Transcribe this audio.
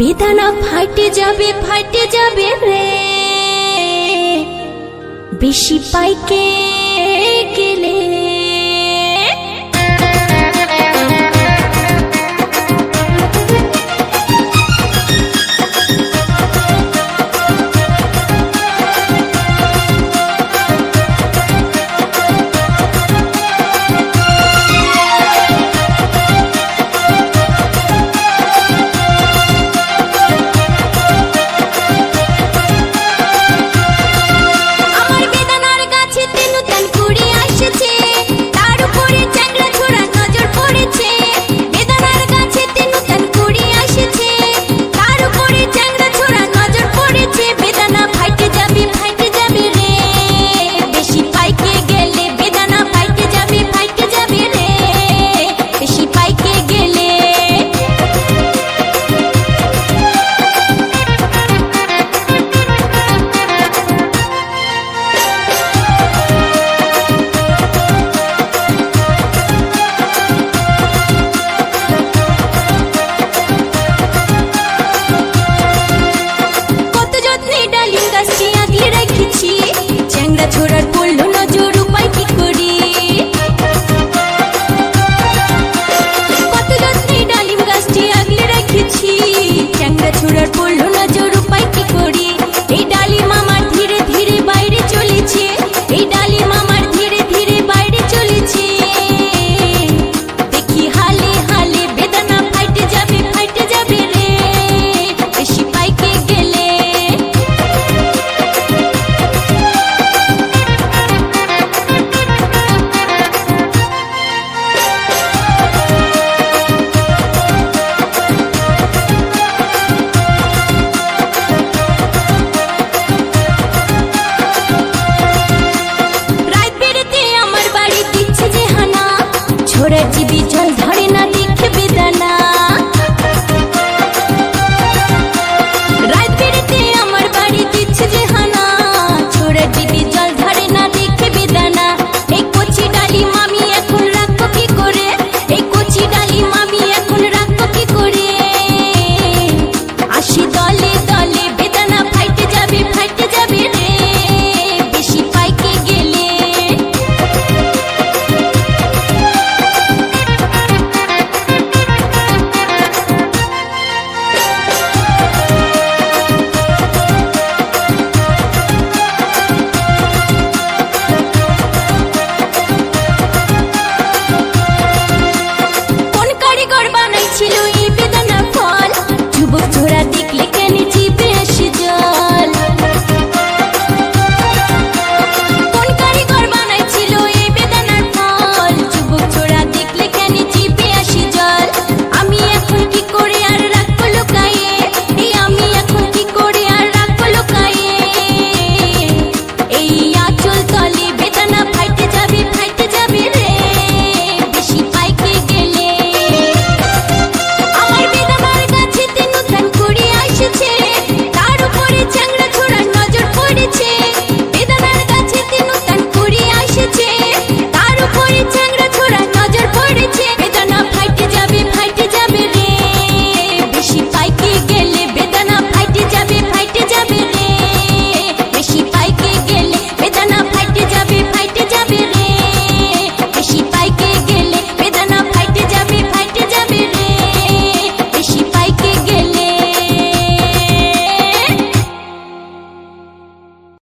বেদানা ফাইটে যাবে ফাটে যাবে রে। বেশি পাইকে গেলে সেই ডালি